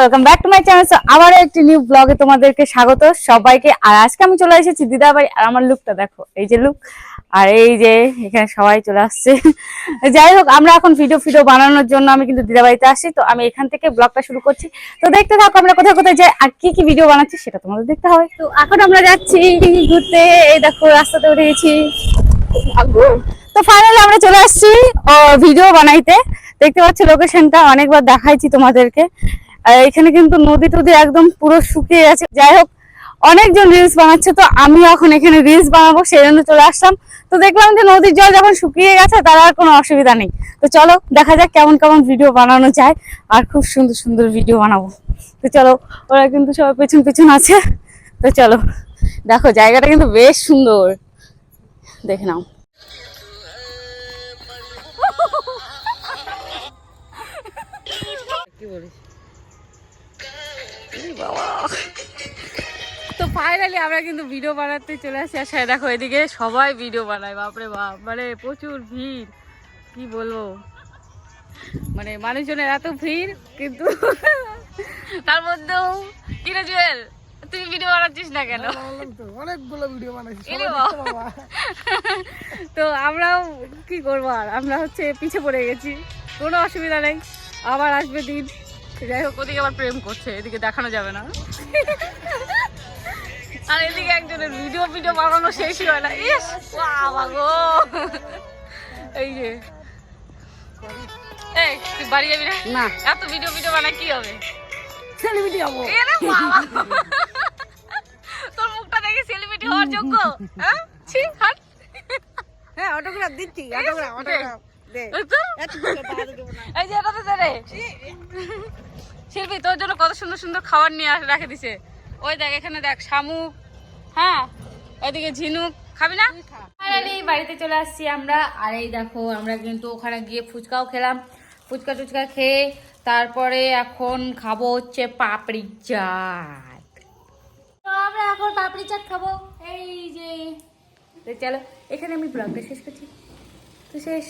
Welcome back to my channel আবার একটি new ব্লগে তোমাদেরকে স্বাগত সবাইকে। আর আজকে আমি চলে এসেছি দিদা বাড়ি আর আমার লুকটা দেখো, এই যে লুক আর এই যে এখানে সবাই চলে আসছে। যাই হোক, আমরা এখন ভিডিও ফিডিও বানানোর জন্য আমি কিন্তু দিদা বাড়িতে আসি তো আমি এখান থেকে ব্লগটা শুরু করছি। তো দেখতে থাকো আমরা কোথায় কোথায় যাই, আর কি কি ভিডিও বানাচ্ছি সেটা তোমাদের দেখতে হবে। তো এখন আমরা যাচ্ছি ঘুরতে। এই দেখো, রাস্তাতে উঠে গেছি। তো ফাইনালি আমরা চলে আসছি ভিডিও বানাইতে। দেখতে পাচ্ছি লোকেশনটা অনেকবার দেখাইছি তোমাদেরকে। আর এখানে কিন্তু নদী টদি একদম পুরো শুকিয়ে গেছে। যাই হোক, অনেকজন রিলস বানাচ্ছে, তো আমি এখন এখানে রিলস বানাবো, সেই জন্য চলে আসলাম। তো দেখলাম যে নদীর জল যখন শুকিয়ে গেছে, তার আর কোনো অসুবিধা নেই। তো চলো, দেখা যাক কেমন কেমন ভিডিও বানানো যায়, আর খুব সুন্দর সুন্দর ভিডিও বানাবো। তো চলো, ওরা কিন্তু সবাই পেছন পেছন আছে। তো চলো, দেখো, জায়গাটা কিন্তু বেশ সুন্দর। দেখে নাও। কি বলিস। তো ফাইনালি আমরা কিন্তু ভিডিও বানাতে চলে আসি। আর সাথে দেখো এদিকে সবাই ভিডিও বানায় বাপরে বাপ। মানে প্রচুর ভিড়। কি বলব? মানে মানুষজনের এত ভিড় কিন্তু তার মধ্যেও কিরে জুয়েল তুই ভিডিও বানাচ্ছিস না কেন? অনেকগুলো ভিডিও বাবা। তো আমরাও কি করব আর? আমরা হচ্ছে পিছে পড়ে গেছি। কোনো অসুবিধা নেই আবার আসবে দিন। যাই হোক ওদিকে আবার প্রেম করছে এদিকে দেখানো যাবে না। আর এদিকে একজনের ভিডিও ভিডিও বানানো শেষই হয় না। ইস বাবা গো। এই যে। এই তুই বাড়ি যাবি না? না। এত ভিডিও ভিডিও বানায় কি হবে? সেলিব্রিটি হব। এরে বাবা। তোর মুখটা দেখে সেলিব্রিটি হওয়ার যোগ্য? হ্যাঁ? ছি হাট। হ্যাঁ অটোগ্রাফ দিচ্ছি অটোগ্রাফ অটোগ্রাফ এই যে রে। শিল্পী তোর জন্য কত সুন্দর সুন্দর খাবার নিয়ে রেখে দিছে। ওই দেখ এখানে দেখ শামুক হ্যাঁ? ওইদিকে ঝিনুক। খাবি না? বাড়িতে চলে আসছি আমরা। আর এই দেখো আমরা কিন্তু ওখানে গিয়ে ফুচকাও খেলাম। ফুচকা টুচকা খেয়ে তারপরে এখন খাব হচ্ছে পাপড়ি চাট। আমরা এখন পাপড়ি চাট খাব। এই যে। চলো এখানে আমি ব্লগটা শেষ করছি। তো শেষ